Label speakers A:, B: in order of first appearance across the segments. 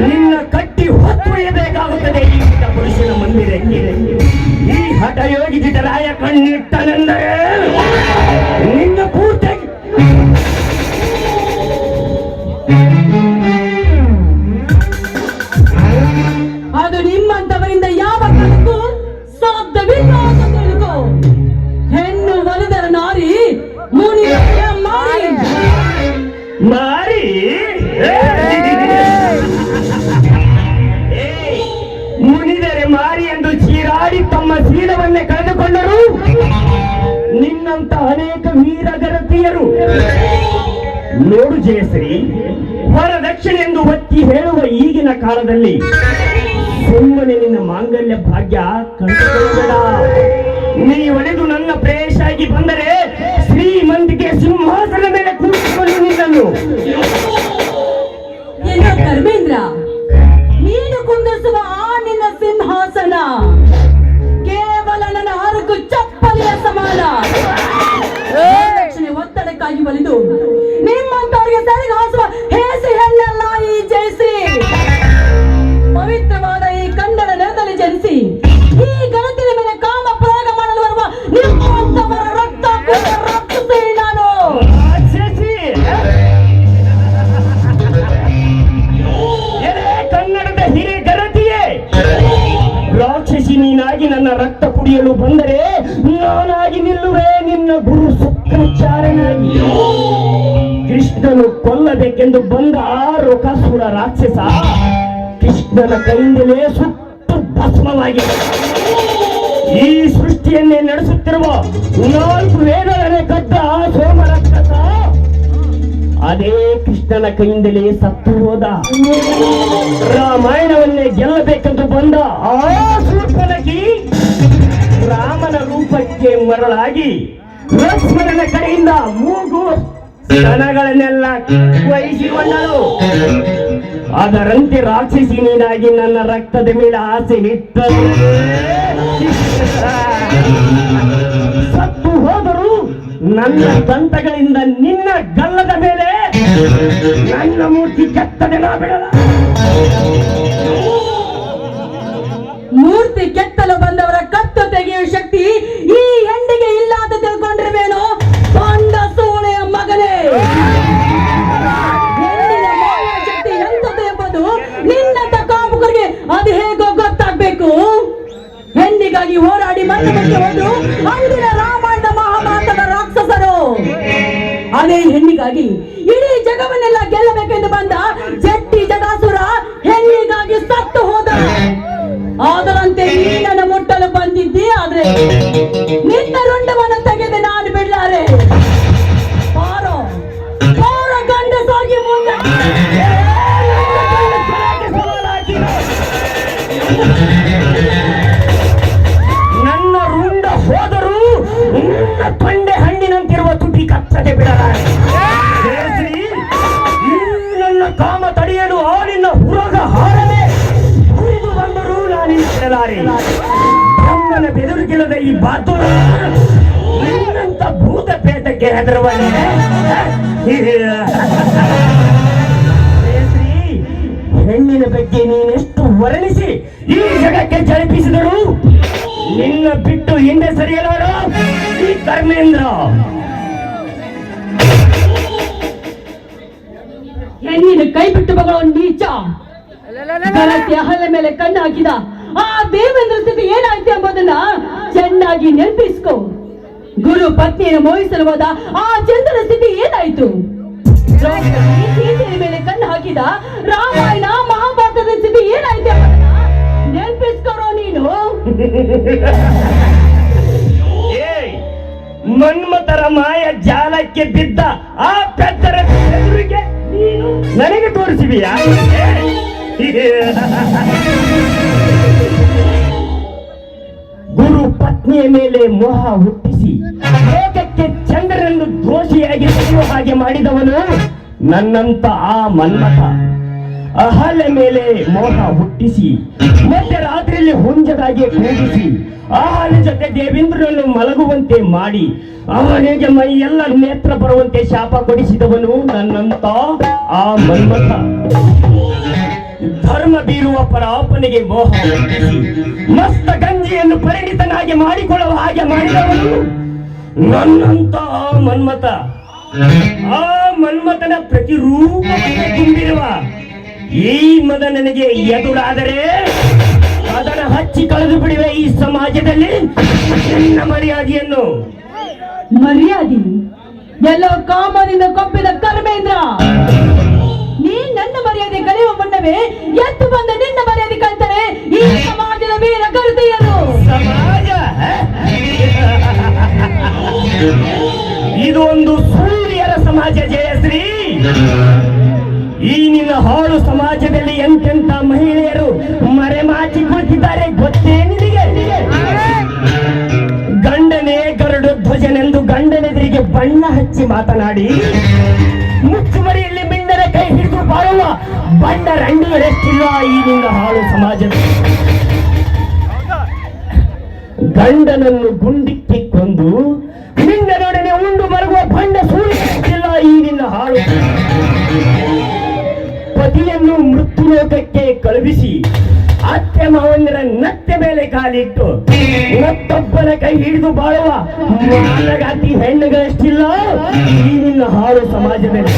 A: ನಿನ್ನ ಕಟ್ಟಿ ಹೊತ್ತೊಯ್ಯಬೇಕಾಗುತ್ತದೆ ಈ ಪುರುಷನ ಮಂದಿರಕ್ಕೆ ಈ ಹಠಯೋಗಿ ಜಿಟರಾಯ ಕಣ್ಣಿಟ್ಟನೆಂದರೆ ನಿನ್ನ ಪೂರ್ತಿ
B: ಅದು ನಿಮ್ಮಂತವರಿಂದ ಯಾವ ಕಾಲಕ್ಕೂ ಸಾಧ್ಯವಿಲ್ಲ ಅಂತ ತಿಳ್ಕೋ. ಹೆಣ್ಣು ಒಲಿದರ ನಾರಿ ಮುನಿ ಮಾರಿ.
A: ನಿನ್ನಂತ ಅನೇಕ ವೀರಗರತಿಯರು ನೋಡು ಜಯಶ್ರೀ ವರದಕ್ಷಿಣೆ ಎಂದು ಒತ್ತಿ ಹೇಳುವ ಈಗಿನ ಕಾಲದಲ್ಲಿ ಸುಮ್ಮನೆ ನಿನ್ನ ಮಾಂಗಲ್ಯ ಭಾಗ್ಯ ಕಂಡುಕೊಳ್ಳಬೇಡ. ನೀ ಒಡೆದು ನನ್ನ ಪ್ರೇಯಸಾಗಿ ಬಂದರೆ ನೀನಾಗಿ ನನ್ನ ರಕ್ತ ಕುಡಿಯಲು ಬಂದರೆ ನಾನಾಗಿ ನಿಲ್ಲುವೆ ನಿನ್ನ ಗುರು ಶುಕ್ರಾಚಾರ್ಯನಾಗಿ. ಕೃಷ್ಣನು ಕೊಲ್ಲಬೇಕೆಂದು ಬಂದ ಆ ರೋಕಾಸುರ ರಾಕ್ಷಸ ಕೃಷ್ಣನ ಕೈಯಿಂದಲೇ ಸುಟ್ಟು ಭಸ್ಮವಾಗಿದೆ. ಈ ಸೃಷ್ಟಿಯನ್ನೇ ನಡೆಸುತ್ತಿರುವ ನಾಲ್ಕು ವೇದಗಳನ್ನೇ ಕಟ್ಟ ಆ ಸೋಮ ರಾಕ್ಷಸ ಅದೇ ಕೃಷ್ಣನ ಕೈಯಿಂದಲೇ ಸತ್ತು ಹೋದ. ರಾಮಾಯಣವನ್ನೇ ಗೆಲ್ಲಬೇಕೆಂದು ಬಂದ ಆ ಶೂರ್ಪನಖಿ ರಾಮನ ರೂಪಕ್ಕೆ ಮರಳಾಗಿ ಲಕ್ಷ್ಮಣನ ಕಡೆಯಿಂದ ಮೂಗು ಸ್ತನಗಳನ್ನೆಲ್ಲ ವಹಿಸಿಕೊಂಡಳು ಅದರಂತೆ ರಾಕ್ಷಸಿ ನೀನಾಗಿ ನನ್ನ ರಕ್ತದ ಮೇಲೆ ಆಸೆ ಹೋದರು ನನ್ನ ದಂತಗಳಿಂದ ನಿನ್ನ ಗಲ್ಲದ ಮೇಲೆ ನನ್ನ ಮೂರ್ತಿ ಕೆತ್ತದೆ ನಾ ಬಿಡಲ್ಲ.
B: ಮೂರ್ತಿ ಕೆತ್ತಲು ಬಂದವರ ಕತ್ತು ತೆಗೆಯುವ ಶಕ್ತಿ
A: ಕಚ್ಚದೆ ಬಿಡಲಾರೆ ನನ್ನ ಕಾಮ ತಡೆಯಲು ಆ ನಿನ್ನ ಹುರಗ ಹಾರದೆ ಹುರಿದು ಬಂದರೂ ನಾನು ಬಿಡಲಾರೆ ಬ್ರಹ್ಮನ ಬೆದರಿಗಿಲ್ಲದ ಈ ಬಾತು ನಿನ್ನಂತ ಭೂತ ಪೇಟಕ್ಕೆ ಹೆದರುವನೆ ಹೆಣ್ಣಿನ ಬಗ್ಗೆ ನೀನೆಷ್ಟು ವರ್ಣಿಸಿ ಈ ಜಗಕ್ಕೆ ಜಳಿಪಿಸಿದರು ನಿನ್ನ ಬಿಟ್ಟು ಹಿಂದೆ ಸರಿಯಲಾರ ಈ ಧರ್ಮೇಂದ್ರ
B: ಹೆಣ್ಣಿನ ಕೈ ಬಿಟ್ಟು ಮಗಳು ನೀಚ. ಗಲತಿ ಮೇಲೆ ಕಣ್ಣು ಹಾಕಿದ ಆ ದೇವೇಂದ್ರ ಸ್ಥಿತಿ ಏನಾಯ್ತು ಎಂಬುದನ್ನ ಚೆನ್ನಾಗಿ ನೆನಪಿಸ್ಕೊ. ಗುರು ಪತ್ನಿಯನ್ನು ಮೋಹಿಸಲು ಹೋದ ಆ ಚಂದ್ರನ ಸ್ಥಿತಿ ಏನಾಯ್ತು? ಸೀತೆಯ ಮೇಲೆ ಕಣ್ಣು ಹಾಕಿದ ರಾಮಾಯಣ ಮಹಾಭಾರತದ ಸ್ಥಿತಿ ಏನಾಯ್ತು ನೆನಪಿಸ್ಕೊರೋ ನೀನು.
A: ಮನ್ಮತರ ಮಾಯ ಜಾಲಕ್ಕೆ ಬಿದ್ದ ಆ ಪೆದ್ದರ ಎದುರಿಗೆ ನೀನು ನನಗೆ ತೋರಿಸಿದೀಯಾ? ಗುರು ಪತ್ನಿಯ ಮೇಲೆ ಮೋಹ ಹುಟ್ಟಿಸಿ, ಲೋಕಕ್ಕೆ ಚಂದ್ರನನ್ನು ದೋಷಿಯಾಗಿ ಸಿಗುವ ಹಾಗೆ ಮಾಡಿದವನು ನನ್ನಂತ ಆ ಮನ್ಮಥ. ಅಹಲ್ಯ ಮೇಲೆ ಮೋಹ ಹುಟ್ಟಿಸಿ, ಮಧ್ಯರಾತ್ರಿಯಲ್ಲಿ ಹುಂಜದಾಗಿ ಕೂಗಿಸಿ ಅವನ ಜೊತೆ ದೇವೇಂದ್ರನನ್ನು ಮಲಗುವಂತೆ ಮಾಡಿ, ಅವನಿಗೆ ಮೈ ಎಲ್ಲ ನೇತ್ರ ಬರುವಂತೆ ಶಾಪ ಕೊಡಿಸಿದವನು ನನ್ನಂತ ಆ ಮನ್ಮಥ. ಧರ್ಮ ಬೀರುವ ಪರಾಪನಿಗೆ ಮೋಹ ಮಸ್ತ ಗಂಜಿಯನ್ನು ಪರಿಣಿತನಾಗಿ ಮಾಡಿಕೊಳ್ಳುವ ಹಾಗೆ ಮಾಡಿದವನು ನನ್ನಂತ ಆ ಮನ್ಮಥ. ಆ ಮನ್ಮಥನ ಪ್ರತಿರೂಪವನ್ನು ತುಂಬಿರುವ ಈ ಮದ ನನಗೆ ಎದುರಾದರೆ ಅದನ್ನ ಹಚ್ಚಿ ಕಳೆದು ಬಿಡುವೆ ಈ ಸಮಾಜದಲ್ಲಿ. ನಿನ್ನ ಮರ್ಯಾದೆಯನ್ನು.
B: ಮರ್ಯಾದೆ? ಎಲ್ಲೋ ಕಾಮದಿಂದ ಕೊಪ್ಪಿದ ಕರ್ಮೇಂದ್ರ ನೀ ನನ್ನ ಮರ್ಯಾದೆ ಕಳೆಯುವ ಮುನ್ನವೇ ಎತ್ತು ಬಂದ ನಿನ್ನ ಮರ್ಯಾದೆ ಕಳ್ತಾರೆ ಈ ಸಮಾಜದ ವೀರ ಕರುತೆಯರು.
A: ಹಚ್ಚಿ ಮಾತನಾಡಿ, ಮುಚ್ಚುಮರಿಯಲ್ಲಿ ಮಿಂಡರ ಕೈ ಹಿಡಿದು ಬಾಳುವ ಬಣ್ಣ ರಂಡಿಯರೆಷ್ಟಿಲ್ಲ ಈ ಹಾಳು ಸಮಾಜದ ಗಂಡನನ್ನು ಗುಂಡಿಕ್ಕಿ ಕೊಂದು ನಿನ್ನನೊಡನೆ ಉಂಡು ಮರಗುವ ಬಂಡ ಸೂರ್ಯಲ್ಲ ಈ ನಿನ್ನ ಹಾಳು. ಪತಿಯನ್ನು ಮೃತ್ಯುಲೋಕಕ್ಕೆ ಕಳುಹಿಸಿ, ಅತ್ತೆ ಮಾವನರ ನತ್ತೆ ಮೇಲೆ ಕಾಲಿಟ್ಟು ಮತ್ತೊಬ್ಬನ ಕೈ ಹಿಡಿದು ಬಾಳುವ ಮಾನಗಾತಿ ಹೆಣ್ಣುಗಳಷ್ಟಿಲ್ಲ ಈ ನಿನ್ನ ಹಾಳು ಸಮಾಜದಲ್ಲಿ.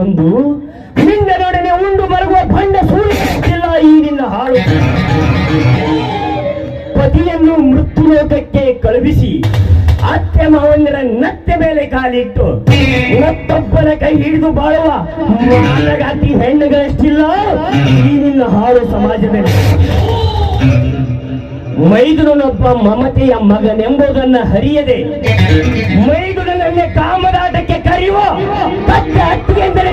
A: ಒಂದು ನಿನ್ನನೊಡನೆ ಉಂಡು ಮರಗುವ ಬಂಡ ಸೂರ್ಯಿಲ್ಲ ಈ ನಿನ್ನ ಹಾಳು ಪತಿಯನ್ನು ಮೃತ್ಯುಲೋಕಕ್ಕೆ ಕಳುಹಿಸಿ, ಅತ್ತೆ ಮಾವನ್ಯರ ನತ್ತೆ ಮೇಲೆ ಕಾಲಿಟ್ಟು ಮತ್ತೊಬ್ಬನ ಕೈ ಹಿಡಿದು ಬಾಳುವ ಮಾಲಗಾತಿ ಹೆಣ್ಣುಗಳಷ್ಟಿಲ್ಲ ಈ ನಿನ್ನ ಹಾಳು ಸಮಾಜದಲ್ಲಿ. ಮೈದುನನೊಬ್ಬ ಮಮತೆಯ ಮಗನೆಂಬುದನ್ನ ಹರಿಯದೆ ಮೈದುನನ್ನೇ ಕಾಮದಾಟಕ್ಕೆ ಕರೆಯುವ ತಕ್ಕ ಅಟ್ಟಿಗೆಂದರೆ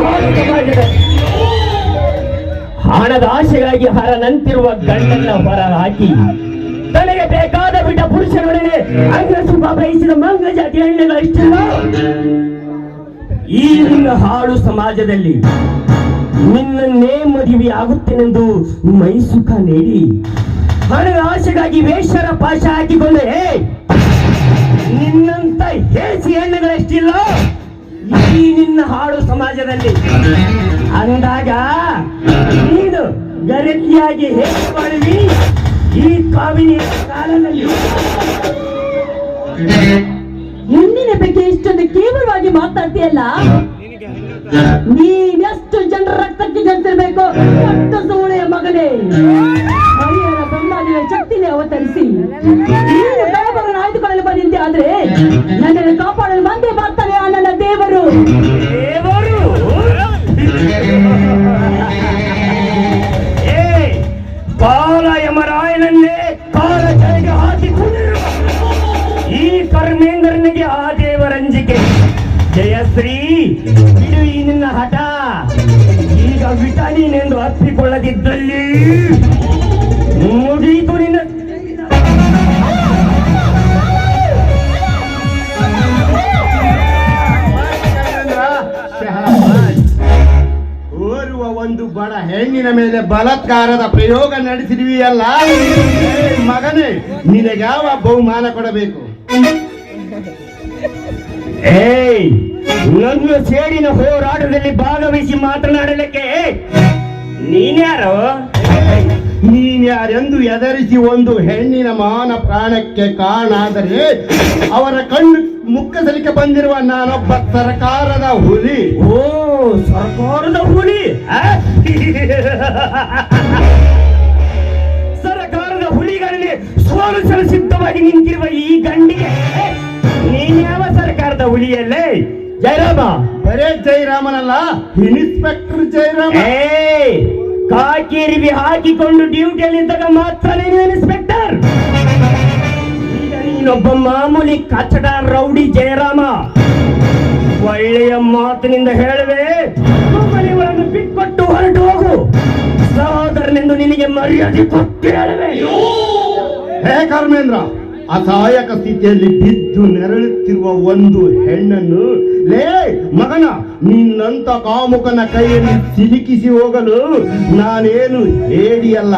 A: ಹಾಳು ಸಮಾಜದಲ್ಲಿ ಹಣದ ಆಶೆಗಾಗಿ ಹರನಂತಿರುವ ಗಂಡನ್ನ ಹೊರ ಹಾಕಿ ತನಗೆ ಬೇಕಾದ ಬಿಟ್ಟ ಪುರುಷರೊಡನೆ ಅಂಗ ಸುಖ ಬಯಸಿದ ಮಂಗ ಜಾತಿ ಹೆಣ್ಣುಗಳ ಈ ನಿನ್ನ ಹಾಳು ಸಮಾಜದಲ್ಲಿ ನಿನ್ನನ್ನೇ ಮದುವೆ ಆಗುತ್ತೇನೆಂದು ಮೈಸುಖ ನೀಡಿ ಹಣದ ಆಶೆಗಾಗಿ ವೇಷರ ಪಾಶ ಹಾಕಿಕೊಂಡೆ ನಿನ್ನಂತ ಹೇಸಿ ಹೆಣ್ಣುಗಳಷ್ಟಿಲ್ಲ? ಈ ನಿನ್ನ ಹಾಡು ಸಮಾಜದಲ್ಲಿ. ಅಂದಾಗ ನೀನು ಗರತಿಯಾಗಿ ಹೇಗೆ ಮಾಡುವಿ? ಈ ಕಾವಿನ ಕಾಲದಲ್ಲಿ.
B: ಹೆಣ್ಣಿನ ಬಗ್ಗೆ ಇಷ್ಟೊಂದು ಕೇವಲವಾಗಿ ಮಾತಾಡ್ತೀಯಲ್ಲ? ನೀನೆಷ್ಟು ಜನರ ರಕ್ತಕ್ಕೆ ಜನಿಸಿರ್ಬೇಕು? ಮಗನೇ. ಬ್ರಹ್ಮಾದಿಯ ಶಕ್ತಿನೇ ಅವತರಿಸಿ ನೀನು ಆಯ್ದುಕೊಳ್ಳಲು ಬಂದಿದ್ದೆ ಆದ್ರೆ ನನ್ನನ್ನು ಕಾಪಾಡಲು ಬಂದೇ ಬರ್ತಾನೆ ಆ ನನ್ನ ದೇವರು.
A: ದೇವರು? ಕಾಲ ಯಮರಾಯನನ್ನೇ ಕಾಲ ಜೈಗೆ ಹಾಕಿಕೊಂಡಿರುವ ಈ ಕರ್ಮೇಂದ್ರನಿಗೆ ಆ ದೇವರಂಜಿಕೆ ಜಯಶ್ರೀ ಇದು ಈ ನಿನ್ನ ಹಠ. ಈಗ ವಿಟಾಮಿನೆಂದು ಅಪ್ಪಿಕೊಳ್ಳದಿದ್ದಲ್ಲಿ.
C: ಒಂದು ಬಡ ಹೆಣ್ಣಿನ ಮೇಲೆ ಬಲಾತ್ಕಾರದ ಪ್ರಯೋಗ ನಡೆಸಿದ್ವಿ ಅಲ್ಲ ಮಗನೇ, ನಿನಗ್ಯಾವ ಬಹುಮಾನ ಕೊಡಬೇಕು?
A: ಏಯ್, ನನ್ನ ಸೇಡಿನ ಹೋರಾಟದಲ್ಲಿ ಭಾಗವಹಿಸಿ ಮಾತನಾಡಲಿಕ್ಕೆ ನೀನ್ಯಾರು?
C: ನೀನ್ಯಾರೆಂದು ಎದರಿಸಿ ಒಂದು ಹೆಣ್ಣಿನ ಮಾನ ಪ್ರಾಣಕ್ಕೆ ಕಾರಣ ಅವರ ಕಣ್ಣು ಮುಕ್ಕಸಲಿಕ್ಕೆ ಬಂದಿರುವ ನಾನೊಬ್ಬ ಸರ್ಕಾರದ ಹುಲಿ.
A: ಓ ಸರ್ಕಾರದ ಹುಲಿ? ಸರ್ಕಾರದ ಹುಲಿಗಳಲ್ಲಿ ಸೋಲು ಸಿದ್ಧವಾಗಿ ನಿಂತಿರುವ ಈ ಗಂಡಿಗೆ ನೀನ್ಯಾವ ಸರ್ಕಾರದ ಹುಲಿಯಲ್ಲೇ? ಜಯರಾಮ.
C: ಬರೇ ಜೈರಾಮನಲ್ಲ ಇನ್ಸ್ಪೆಕ್ಟರ್ ಜಯರಾಮ.
A: ಏಯ್ ಕಾಕಿರಿವಿ ಹಾಕಿಕೊಂಡು ಡ್ಯೂಟಿಯಲ್ಲಿ ಇದ್ದಾಗ ಮಾತ್ರ ನೀನು ಇನ್ಸ್ಪೆಕ್ಟರ್. ಈಗ ನೀನೊಬ್ಬ ಮಾಮೂಲಿ ಕಚಡ ರೌಡಿ ಜಯರಾಮ. ಒಳ್ಳೆಯ ಮಾತಿನಿಂದ ಹೇಳುವೆ ಮನೆಗಳನ್ನು ಬಿಟ್ಕೊಟ್ಟು ಹೊರಟು ಹೋಗು. ಸಹೋದರನೆಂದು ನಿನಗೆ ಮರ್ಯಾದೆ ಕೊಟ್ಟು ಹೇಳುವೆ.
C: ಹೇ ಕರ್ಮೇಂದ್ರ, ಅಸಹಾಯಕ ಸ್ಥಿತಿಯಲ್ಲಿ ಬಿದ್ದು ನೆರಳುತ್ತಿರುವ ಒಂದು ಹೆಣ್ಣನ್ನು, ಲೇ ಮಗನ, ನಿನ್ನಂತ ಕಾಮುಕನ ಕೈಯಲ್ಲಿ ಸಿಲುಕಿಸಿ ಹೋಗಲು ನಾನೇನು ಹೇಡಿಯಲ್ಲ.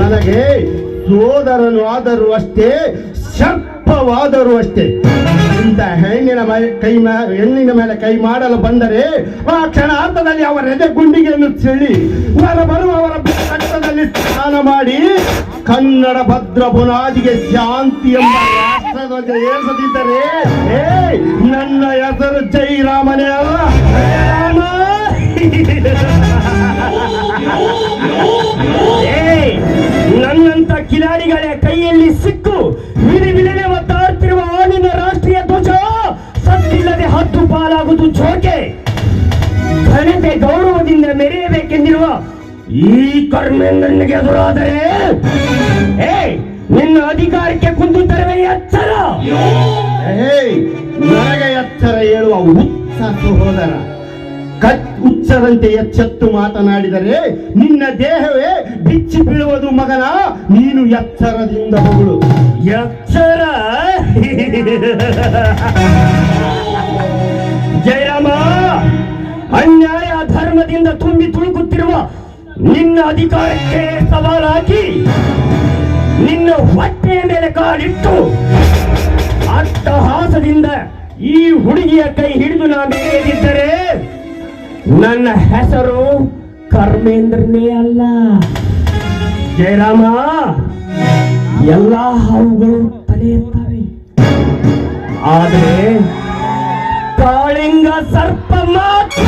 C: ನನಗೆ ಸೋದರನು ಆದರೂ ಅಷ್ಟೇ, ಸರ್ಪವಾದರೂ ಅಷ್ಟೇ. ಇಂಥ ಹೆಣ್ಣಿನ ಕೈ ಹೆಣ್ಣಿನ ಮೇಲೆ ಕೈ ಮಾಡಲು ಬಂದರೆ ಆ ಕ್ಷಣಾರ್ಥದಲ್ಲಿ ಅವರ ಎದೆ ಗುಂಡಿಗೆಯನ್ನು ಚೆಲ್ಲಿ ಹೊರ ಬರುವವರ ರಕ್ತದಲ್ಲಿ ಸ್ನಾನ ಮಾಡಿ ಕನ್ನಡ ಭದ್ರ ಬುನಾದಿಗೆ ಶಾಂತಿ ಎಂಬ ಏರಿಸದಿದ್ದರೆ ಏ ನನ್ನ ಹೆಸರು ಜೈರಾಮನೇ ಅಲ್ಲ!
A: ನನ್ನಂತ ಕಿಲಾಡಿಗಳ ಕೈಯಲ್ಲಿ ಸಿಕ್ಕು ಬಿಡಿ ವಿಧನೆ ಒತ್ತಾಡ್ತಿರುವ ಹತ್ತು ಪಾಲಾಗುವುದು ಚೋಕೆ ಘನತೆ ಗೌರವದಿಂದ ಮೆರೆಯಬೇಕೆಂದಿರುವ ಈ ಕರ್ಮೇಂದ್ರನಿಗೆ ಎದುರಾದರೆ ಏಯ್ ನಿನ್ನ ಅಧಿಕಾರಕ್ಕೆ ಕುಂದು ತರವೇ ಎಚ್ಚರ
C: ನನಗೆ ಎಚ್ಚರ ಹೇಳುವ ಉತ್ಸಾಹ ಸಹೋದರ. ಕಟ್ ಉಚ್ಚದಂತೆ ಎಚ್ಚೆತ್ತು ಮಾತನಾಡಿದರೆ ನಿನ್ನ ದೇಹವೇ ಬಿಚ್ಚಿ ಬೀಳುವುದು ಮಗನ ನೀನು ಎಚ್ಚರದಿಂದ ಹೊಗಳು
A: ಎಚ್ಚರ? ಅನ್ಯಾಯ ಧರ್ಮದಿಂದ ತುಂಬಿ ತುಳುಕುತ್ತಿರುವ ನಿನ್ನ ಅಧಿಕಾರಕ್ಕೆ ಸವಾಲು ಹಾಕಿ ನಿನ್ನ ಹೊಟ್ಟೆಯ ಮೇಲೆ ಕಾಲಿಟ್ಟು ಅಟ್ಟಹಾಸದಿಂದ ಈ ಹುಡುಗಿಯ ಕೈ ಹಿಡಿದು ನಾನು ಹೇಳಿದ್ದರೆ ನನ್ನ ಹೆಸರು ಕರ್ಮೇಂದ್ರನೇ ಅಲ್ಲ. ಜಯರಾಮ, ಎಲ್ಲ ಹಾವುಗಳು ತಲೆ ಆದರೆ ಕಾಳಿಂಗ ಸರ್ಪ ಮಾತ್ರ.